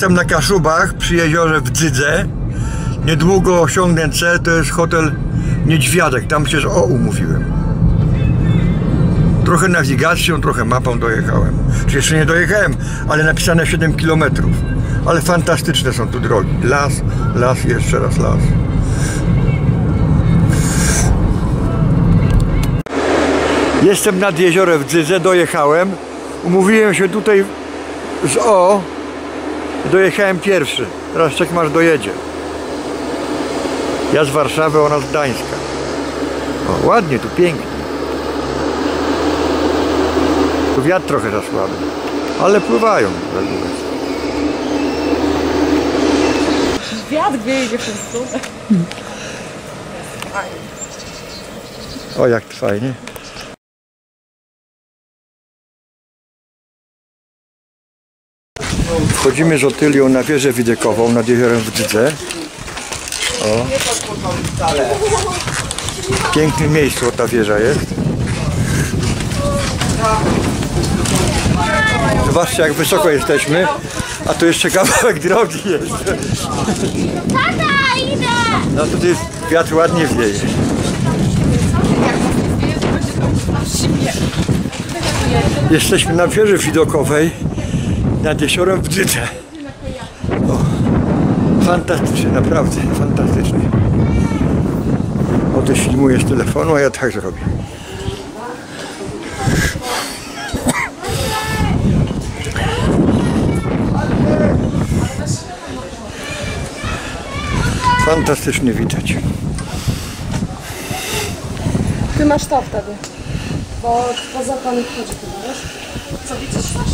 Jestem na Kaszubach przy jeziorze w Dzydze. Niedługo osiągnę cel, to jest hotel Niedźwiadek. Tam się z O umówiłem. Trochę nawigacją, trochę mapą dojechałem. Czy jeszcze nie dojechałem, ale napisane 7 km. Ale fantastyczne są tu drogi. Las, las i jeszcze raz las. Jestem nad jeziorem w Dzydze, dojechałem. Umówiłem się tutaj z O. Dojechałem pierwszy. Teraz czek masz dojedzie. Ja z Warszawy, ona z Gdańska. O, ładnie, tu pięknie. Tu wiatr trochę za słaby. Ale pływają. mówię. Wiatr wieje w tę stronę. O, jak fajnie. Wchodzimy z Otylią na wieżę widokową nad jeziorem w Dzydze. O. W pięknym miejscu ta wieża jest. Zobaczcie jak wysoko jesteśmy, a tu jeszcze kawałek drogi jest. Tata, idę! No tutaj wiatr ładnie wieje. Jesteśmy na wieży widokowej nad jeziorem w Dzydze. O, fantastycznie, naprawdę fantastycznie. O, ty filmujesz z telefonu, a ja tak zrobię. Fantastycznie widać. Ty masz to wtedy. Bo poza panem wchodzi chyba, wiesz? Co widzisz?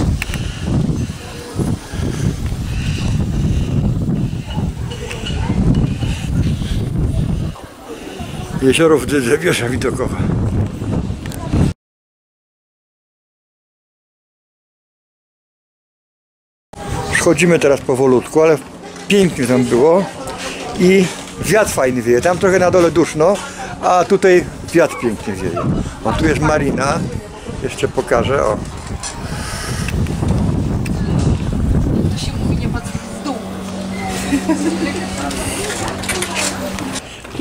Jezioro w Dzydze, wieża widokowa. Schodzimy teraz powolutku, ale pięknie tam było i wiatr fajny wieje. Tam trochę na dole duszno, a tutaj wiatr pięknie wieje. O, tu jest marina. Jeszcze pokażę. O.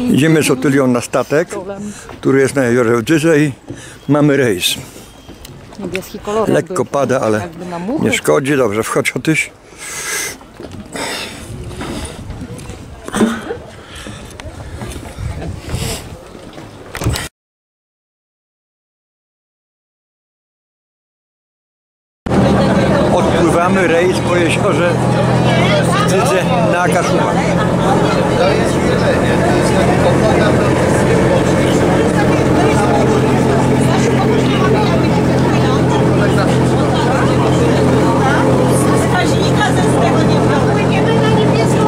Idziemy z Otylią na statek, który jest na jeziorze i mamy rejs. Niebieski kolor. Lekko pada, ale nie szkodzi. Dobrze, wchodź Otyś. Rejs po jeziorze w na Kaszubach. Płyniemy na niebieską.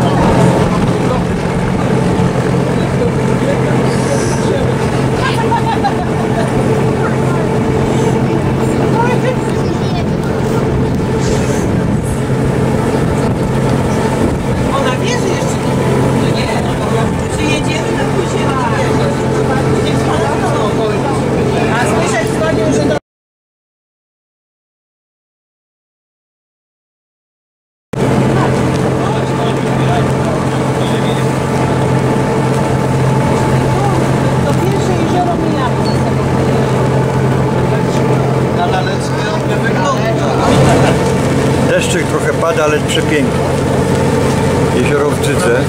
Ona wie, że jeszcze nie no nie. Przyjedziemy na później. A słyszeć dzwonił, że do... To pierwsze jezioro Milano. Na Laleckie on nie wygląda. Deszczyk trochę pada, ale przepięknie. Jezioro w Dzydze.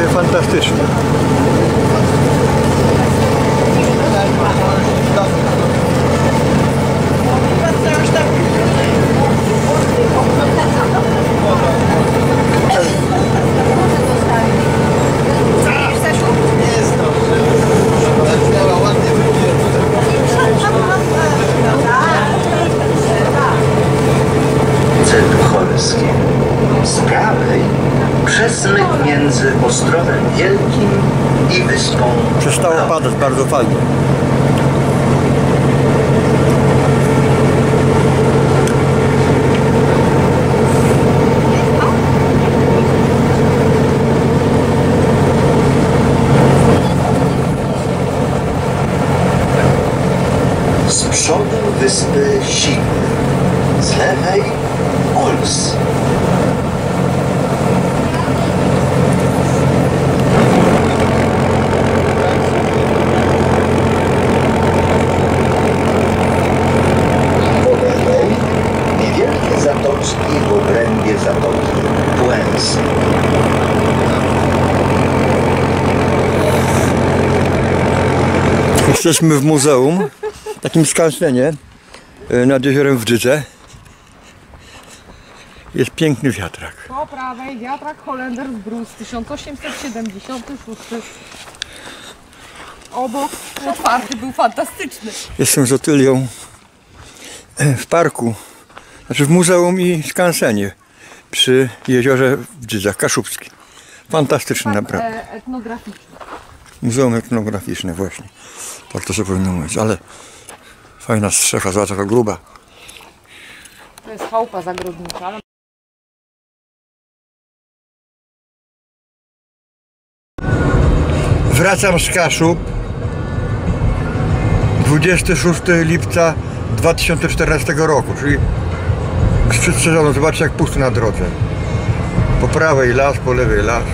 Jest fantastycznie. Jest dobrze. Ale miała ładnie wygląda. Cel Tucholskie. Z prawej przesmyk między Ostrowem Wielkim i Wyspą Przestało padać bardzo fajnie. z przodu wyspy Siwy, z lewej Puls. Polewej w obrębie zatoki Płęsy. Jesteśmy w muzeum, takim skansenie e, nad jeziorem Wdzyce. Jest piękny wiatrak. Po prawej wiatrak Holender z Brus 1876. Obok otwarty był fantastyczny. Jestem z Otylią w parku, znaczy w muzeum i skansenie przy jeziorze Wdzycach Kaszubskim. Fantastyczny naprawdę. E, etnograficzny. Muzeum etnograficzne właśnie. Tak to się powinno mówić, ale fajna strzecha, zobacz taka gruba. To jest chałupa zagrodnicza, Wracam z Kaszub 26 lipca 2014 roku, czyli sprzed sezonu. Zobaczcie jak pusto na drodze. Po prawej las, po lewej las.